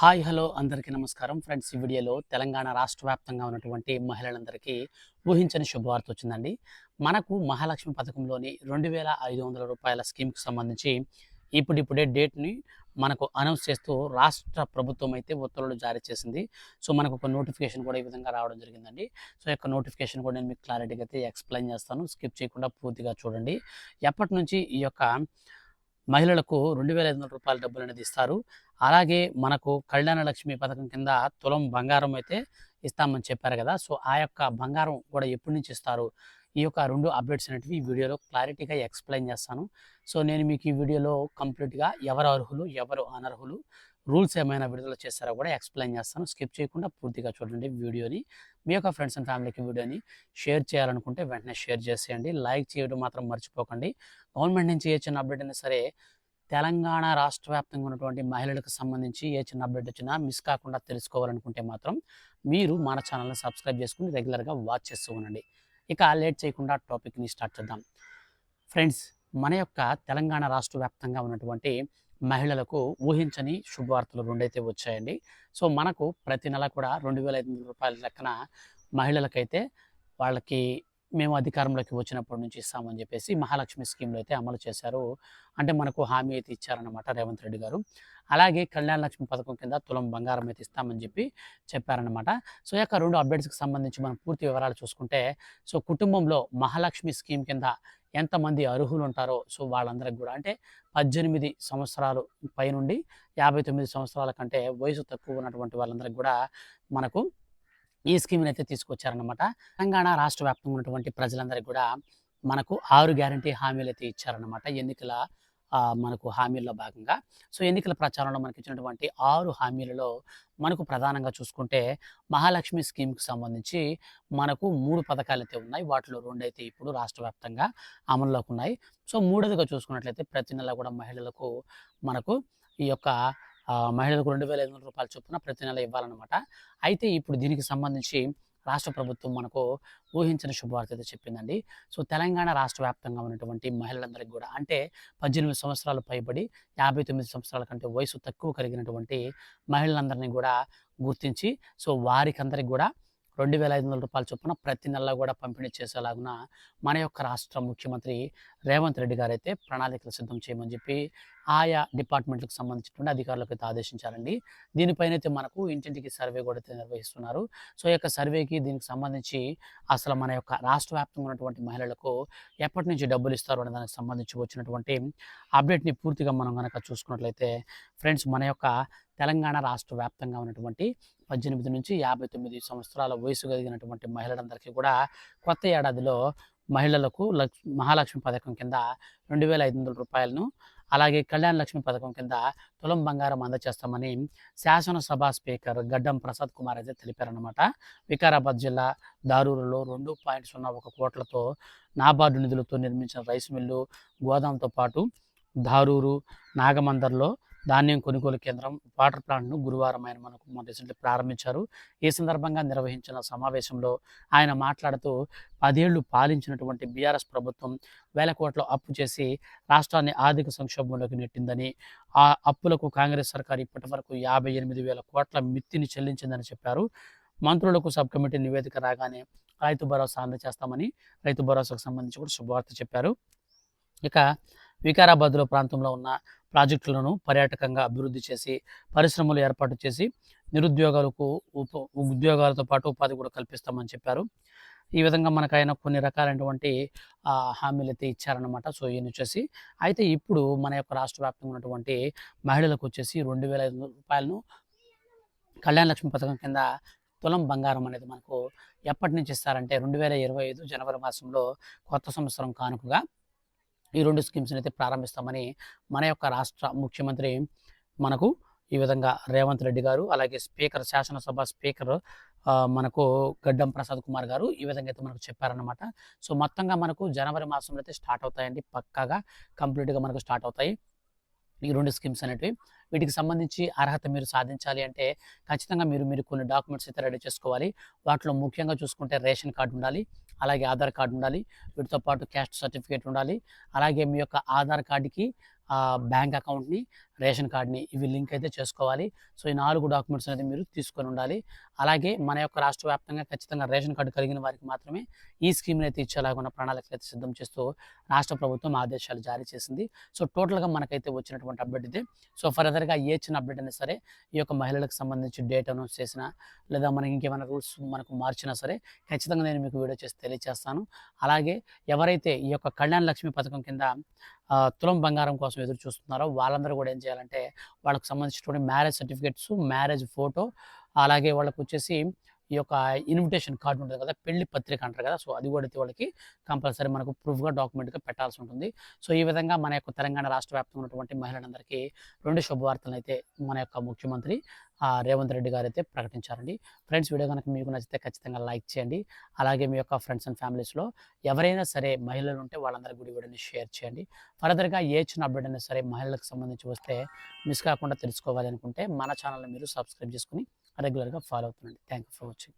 Hi hello అందరికీ నమస్కారం. Friends ఈ వీడియోలో తెలంగాణ రాష్ట్ర వ్యాప్తంగా ఉన్నటువంటి మహిళలందరికీ ఊహించని శుభవార్త వచ్చిందండి. మనకు మహాలక్ష్మి పథకంలోని రెండు వేల ఐదు వందల రూపాయల స్కీమ్కి సంబంధించి ఇప్పుడిప్పుడే డేట్ని మనకు అనౌన్స్ చేస్తూ రాష్ట్ర ప్రభుత్వం అయితే ఉత్తర్వులు జారీ చేసింది. సో మనకు ఒక నోటిఫికేషన్ కూడా ఈ విధంగా రావడం జరిగిందండి. సో యొక్క నోటిఫికేషన్ కూడా నేను మీకు క్లారిటీగా అయితే ఎక్స్ప్లెయిన్ చేస్తాను. స్కిప్ చేయకుండా పూర్తిగా చూడండి. ఎప్పటి నుంచి ఈ యొక్క మహిళలకు రెండు వేల ఐదు వందల రూపాయల డబ్బులు అనేది ఇస్తారు. అలాగే మనకు కళ్యాణ లక్ష్మి పథకం కింద తులం బంగారం అయితే ఇస్తామని చెప్పారు కదా. సో ఆ యొక్క బంగారం కూడా ఎప్పటి నుంచి ఇస్తారు? ఈ యొక్క రెండు అప్డేట్స్ అనేటివి ఈ వీడియోలో క్లారిటీగా ఎక్స్ప్లెయిన్ చేస్తాను. సో నేను మీకు ఈ వీడియోలో కంప్లీట్గా ఎవరు అర్హులు ఎవరు అనర్హులు రూల్స్ ఏమైనా విడుదల చేస్తారో కూడా ఎక్స్ప్లెయిన్ చేస్తాను. స్కిప్ చేయకుండా పూర్తిగా చూడండి వీడియోని. మీ యొక్క ఫ్రెండ్స్ అండ్ ఫ్యామిలీకి వీడియోని షేర్ చేయాలనుకుంటే వెంటనే షేర్ చేసేయండి. లైక్ చేయడం మాత్రం మర్చిపోకండి. గవర్నమెంట్ నుంచి ఏ చిన్న అప్డేట్ అయినా సరే తెలంగాణ రాష్ట్ర వ్యాప్తంగా ఉన్నటువంటి మహిళలకు సంబంధించి ఏ చిన్న అప్డేట్ వచ్చినా మిస్ కాకుండా తెలుసుకోవాలనుకుంటే మాత్రం మీరు మన ఛానల్ని సబ్స్క్రైబ్ చేసుకుని రెగ్యులర్గా వాచ్ చేస్తూ ఉండండి. ఇక లేట్ చేయకుండా టాపిక్ని స్టార్ట్ చేద్దాం. ఫ్రెండ్స్ మన యొక్క తెలంగాణ రాష్ట్ర వ్యాప్తంగా ఉన్నటువంటి మహిళలకు ఊహించని శుభవార్తలు రెండైతే వచ్చాయండి. సో మనకు ప్రతి నెల కూడా రెండు వేల ఐదు వందల రూపాయల లెక్కన మహిళలకైతే వాళ్ళకి మేము అధికారంలోకి వచ్చినప్పటి నుంచి ఇస్తామని చెప్పేసి మహాలక్ష్మి స్కీమ్లో అయితే అమలు చేశారు. అంటే మనకు హామీ అయితే ఇచ్చారనమాట రేవంత్ రెడ్డి గారు. అలాగే కళ్యాణ లక్ష్మి పథకం కింద తులం బంగారం అయితే ఇస్తామని చెప్పి చెప్పారనమాట సో యొక్క రెండు అప్డేట్స్కి సంబంధించి మనం పూర్తి వివరాలు చూసుకుంటే సో కుటుంబంలో మహాలక్ష్మి స్కీమ్ కింద ఎంతమంది అర్హులు ఉంటారో సో వాళ్ళందరికి కూడా. అంటే పద్దెనిమిది సంవత్సరాలు పైనుండి యాభై తొమ్మిది సంవత్సరాల కంటే వయసు తక్కువ ఉన్నటువంటి వాళ్ళందరికీ కూడా మనకు ఈ స్కీమ్ని అయితే తీసుకొచ్చారనమాట తెలంగాణ రాష్ట్ర వ్యాప్తంగా ఉన్నటువంటి ప్రజలందరికీ కూడా మనకు ఆరు గ్యారంటీ హామీలు అయితే ఇచ్చారనమాట ఎన్నికల మనకు హామీల్లో భాగంగా. సో ఎన్నికల ప్రచారంలో మనకి ఇచ్చినటువంటి ఆరు హామీలలో మనకు ప్రధానంగా చూసుకుంటే మహాలక్ష్మి స్కీమ్కి సంబంధించి మనకు మూడు పథకాలు అయితే ఉన్నాయి. వాటిలో రెండు అయితే ఇప్పుడు రాష్ట్ర వ్యాప్తంగా అమల్లోకి ఉన్నాయి. సో మూడోదిగా చూసుకున్నట్లయితే ప్రతి నెల కూడా మహిళలకు మనకు ఈ యొక్క మహిళలకు రెండు వేల ఐదు వందల రూపాయల చొప్పున ప్రతి నెల ఇవ్వాలన్నమాట. అయితే ఇప్పుడు దీనికి సంబంధించి రాష్ట్ర ప్రభుత్వం మనకు ఊహించిన శుభవార్త అయితే చెప్పిందండి. సో తెలంగాణ రాష్ట్ర వ్యాప్తంగా ఉన్నటువంటి మహిళలందరికీ కూడా అంటే పద్దెనిమిది సంవత్సరాలు పైబడి యాభై తొమ్మిది సంవత్సరాల కంటే వయసు తక్కువ కలిగినటువంటి మహిళలందరినీ కూడా గుర్తించి సో వారికి అందరికి కూడా రెండు వేల ఐదు వందల రూపాయల చొప్పున ప్రతి నెల కూడా పంపిణీ చేసేలాగున మన యొక్క రాష్ట్ర ముఖ్యమంత్రి రేవంత్ రెడ్డి గారు అయితే ప్రణాళికలు సిద్ధం చేయమని చెప్పి ఆయా డిపార్ట్మెంట్లకు సంబంధించినటువంటి అధికారులకు అయితే ఆదేశించారండి. దీనిపైన అయితే మనకు ఇంటింటికి సర్వే కూడా అయితే నిర్వహిస్తున్నారు. సో ఈ యొక్క సర్వేకి దీనికి సంబంధించి అసలు మన యొక్క రాష్ట్ర వ్యాప్తంగా ఉన్నటువంటి మహిళలకు ఎప్పటి నుంచి డబ్బులు ఇస్తారు అనే దానికి సంబంధించి వచ్చినటువంటి అప్డేట్ని పూర్తిగా మనం కనుక చూసుకున్నట్లయితే ఫ్రెండ్స్ మన యొక్క తెలంగాణ రాష్ట్ర వ్యాప్తంగా ఉన్నటువంటి పద్దెనిమిది నుంచి యాభై తొమ్మిది సంవత్సరాల వయసు కలిగినటువంటి మహిళలందరికీ కూడా కొత్త ఏడాదిలో మహిళలకు లక్ష్ మహాలక్ష్మి పథకం కింద రెండు వేల ఐదు వందల రూపాయలను అలాగే కళ్యాణ లక్ష్మి పథకం కింద తులం బంగారం అందచేస్తామని శాసనసభ స్పీకర్ గడ్డం ప్రసాద్ కుమార్ అయితే తెలిపారనమాట వికారాబాద్ జిల్లా దారూరులో రెండు పాయింట్ సున్నా ఒక కోట్లతో నాబార్డు నిధులతో నిర్మించిన రైస్ మిల్లు గోదాంతో పాటు దారూరు నాగమందర్లో ధాన్యం కొనుగోలు కేంద్రం వాటర్ ప్లాంట్ను గురువారం ఆయన మనకు మన రీసెంట్లీ ప్రారంభించారు. ఈ సందర్భంగా నిర్వహించిన సమావేశంలో ఆయన మాట్లాడుతూ పదేళ్ళు పాలించినటువంటి బీఆర్ఎస్ ప్రభుత్వం వేల కోట్ల అప్పు చేసి రాష్ట్రాన్ని ఆర్థిక సంక్షోభంలోకి నెట్టిందని ఆ అప్పులకు కాంగ్రెస్ సర్కార్ ఇప్పటి వరకు యాభై ఎనిమిది వేల కోట్ల మిత్తిని చెల్లించిందని చెప్పారు. మంత్రులకు సబ్ కమిటీ నివేదిక రాగానే రైతు భరోసా అందజేస్తామని రైతు భరోసాకు సంబంధించి కూడా శుభవార్త చెప్పారు. ఇక వికారాబాద్లో ప్రాంతంలో ఉన్న ప్రాజెక్టులను పర్యాటకంగా అభివృద్ధి చేసి పరిశ్రమలు ఏర్పాటు చేసి నిరుద్యోగాలకు ఉప ఉద్యోగాలతో పాటు ఉపాధి కూడా కల్పిస్తామని చెప్పారు. ఈ విధంగా మనకు ఆయన కొన్ని రకాలైనటువంటి హామీలు అయితే ఇచ్చారనమాట సో ఈయన వచ్చేసి అయితే ఇప్పుడు మన యొక్క రాష్ట్ర వ్యాప్తంగా ఉన్నటువంటి మహిళలకు వచ్చేసి రెండు వేల ఐదు రూపాయలను కళ్యాణ లక్ష్మి పథకం కింద తులం బంగారం అనేది మనకు ఎప్పటి నుంచి ఇస్తారంటే రెండు వేల ఇరవై ఐదు జనవరి మాసంలో కొత్త సంవత్సరం కానుకగా ఈ రెండు స్కీమ్స్ని అయితే ప్రారంభిస్తామని మన యొక్క రాష్ట్ర ముఖ్యమంత్రి మనకు ఈ విధంగా రేవంత్ రెడ్డి గారు అలాగే స్పీకర్ శాసనసభ స్పీకర్ మనకు గడ్డం ప్రసాద్ కుమార్ గారు ఈ విధంగా అయితే మనకు చెప్పారనమాట సో మొత్తంగా మనకు జనవరి మాసంలో అయితే స్టార్ట్ అవుతాయండి పక్కాగా కంప్లీట్గా మనకు స్టార్ట్ అవుతాయి. ఈ రెండు స్కీమ్స్ అనేటివి. వీటికి సంబంధించి అర్హత మీరు సాధించాలి అంటే ఖచ్చితంగా మీరు మీరు కొన్ని డాక్యుమెంట్స్ అయితే రెడీ చేసుకోవాలి. వాటిలో ముఖ్యంగా చూసుకుంటే రేషన్ కార్డు ఉండాలి అలాగే ఆధార్ కార్డు ఉండాలి వీటితో పాటు క్యాస్ట్ సర్టిఫికేట్ ఉండాలి అలాగే మీ యొక్క ఆధార్ కార్డుకి బ్యాంక్ అకౌంట్ని రేషన్ కార్డ్ని ఇవి లింక్ అయితే చేసుకోవాలి. సో ఈ నాలుగు డాక్యుమెంట్స్ అనేది మీరు తీసుకొని ఉండాలి. అలాగే మన యొక్క రాష్ట్ర వ్యాప్తంగా ఖచ్చితంగా రేషన్ కార్డు కలిగిన వారికి మాత్రమే ఈ స్కీమ్ని అయితే ఇచ్చేలాగా ప్రణాళికలు అయితే సిద్ధం చేస్తూ రాష్ట్ర ప్రభుత్వం ఆదేశాలు జారీ చేసింది. సో టోటల్గా మనకైతే వచ్చినటువంటి అప్డేట్ ఇది. సో ఫర్దర్గా ఏ చిన్న అప్డేట్ అయినా సరే ఈ యొక్క మహిళలకు సంబంధించి డేట్ అనౌన్స్ చేసినా లేదా మనకి ఇంకేమైనా రూల్స్ మనకు మార్చినా సరే ఖచ్చితంగా నేను మీకు వీడియో చేసి తెలియజేస్తాను అలాగే ఎవరైతే ఈ యొక్క కళ్యాణ లక్ష్మి పథకం కింద తులం బంగారం కోసం ఎదురు చూస్తున్నారో వాళ్ళందరూ కూడా ఏం చేయాలంటే వాళ్ళకి సంబంధించినటువంటి మ్యారేజ్ సర్టిఫికేట్స్ మ్యారేజ్ ఫోటో అలాగే వాళ్ళకు వచ్చేసి ఈ యొక్క ఇన్విటేషన్ కార్డు ఉంటుంది కదా పెళ్ళి పత్రిక అంటారు కదా సో అది కూడా వాళ్ళకి కంపల్సరీ మనకు ప్రూఫ్గా డాక్యుమెంట్గా పెట్టాల్సి ఉంటుంది. సో ఈ విధంగా మన యొక్క తెలంగాణ రాష్ట్ర వ్యాప్తంగా ఉన్నటువంటి మహిళలందరికీ రెండు శుభవార్తలను అయితే మన యొక్క ముఖ్యమంత్రి రేవంత్ రెడ్డి గారు అయితే ప్రకటించారండి. ఫ్రెండ్స్ వీడియో కనుక మీకు నచ్చితే ఖచ్చితంగా లైక్ చేయండి. అలాగే మీ యొక్క ఫ్రెండ్స్ అండ్ ఫ్యామిలీస్లో ఎవరైనా సరే మహిళలు ఉంటే వాళ్ళందరికీ కూడా వీడియోని షేర్ చేయండి. ఫర్దర్గా ఏ చిన్న అప్డేట్ అయినా సరే మహిళలకు సంబంధించి వస్తే మిస్ కాకుండా తెలుసుకోవాలి అనుకుంటే మన ఛానల్ని మీరు సబ్స్క్రైబ్ చేసుకుని రెగ్యులర్గా ఫాలో అవుతుండండి థ్యాంక్ యూ ఫర్ వాచింగ్.